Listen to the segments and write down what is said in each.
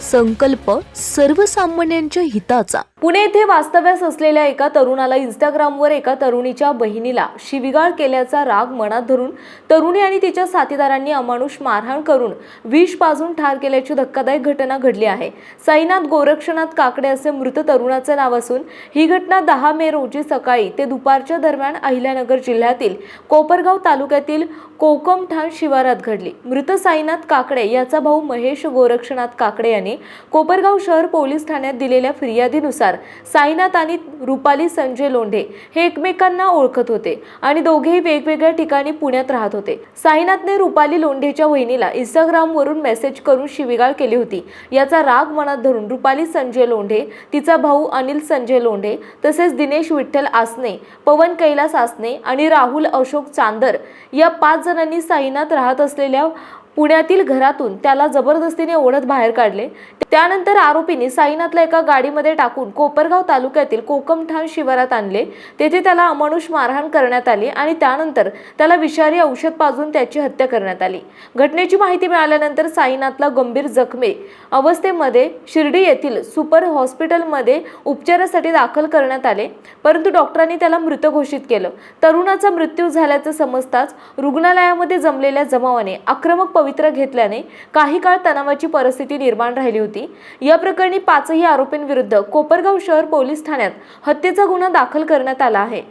संकल्प सर्वसामान्यांच्या हिताचा. पुणे येथे वास्तव्यास असलेल्या एका तरुणाला इंस्टाग्रामवर एका तरुणीच्या बहिणीला शिविगाळ केल्याचा राग मनात धरून तरुणी आणि तिच्या साथीदारांनी अमानुष मारहाण करून विष पाजून ठार केल्याची धक्कादायक घटना घडली आहे. साईनाथ गोरक्षनाथ काकडे असे मृत तरुणाचे नाव असून ही घटना दहा मे रोजी सकाळी ते दुपारच्या दरम्यान अहिल्यानगर जिल्ह्यातील कोपरगाव तालुक्यातील कोकमठाण शिवारात घडली. मृत साईनाथ काकडे याचा भाऊ महेश गोरक्षनाथ काकडे यांनी कोपरगाव शहर पोलीस ठाण्यात दिलेल्या फिर्यादीनुसार साईनाथ आणि रुपाली संजय लोंढे हे एकमेकांना ओळखत होते आणि दोघेही वेगवेगळ्या ठिकाणी पुण्यात राहत होते. साईनाथने रुपाली लोंढेच्या वहिनीला इंस्टाग्रामवरून मेसेज करून शिवीगाळ केली होती. याचा राग मनात धरून रुपाली संजय लोंढे तिचा भाऊ अनिल संजय लोंढे तसेच दिनेश विठ्ठल आसने पवन कैलास आसने आणि राहुल अशोक चांदर या पाच जणांनी साईनाथ राहत असलेल्या पुण्यातील घरातून त्याला जबरदस्तीने ओढत बाहेर काढले. त्यानंतर आरोपींनी साईनाथला एका गाडीमध्ये टाकून कोपरगाव तालुक्यातील कोकमठाण शिवारात आणले. तेथे त्याला अमानुष मारहाण करण्यात आली आणि त्यानंतर त्याला विषारी औषध पाजून त्याची हत्या करण्यात आली. घटनेची माहिती मिळाल्यानंतर साईनाथला गंभीर जखमे अवस्थेमध्ये शिर्डी येथील सुपर हॉस्पिटलमध्ये उपचारासाठी दाखल करण्यात आले. परंतु डॉक्टरांनी त्याला मृत घोषित केलं. तरुणाचा मृत्यू झाल्याचं समजताच रुग्णालयामध्ये जमलेल्या जमावाने आक्रमक पवित्र घेतल्याने काही काळ तणावाची परिस्थिती निर्माण राहिली होती. या प्रकरणी पाचही आरोपींविरुद्ध कोपरगाव शहर पोलीस ठाण्यात हत्येचा गुन्हा दाखल करण्यात आला आहे.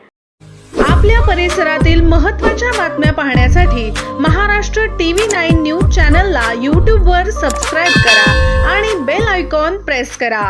आपल्या परिसरातील महत्त्वाच्या बातम्या पाहण्यासाठी महाराष्ट्र टीव्ही नाईन न्यूज चॅनलला यूट्यूबवर सबस्क्राईब करा आणि बेल आयकॉन प्रेस करा.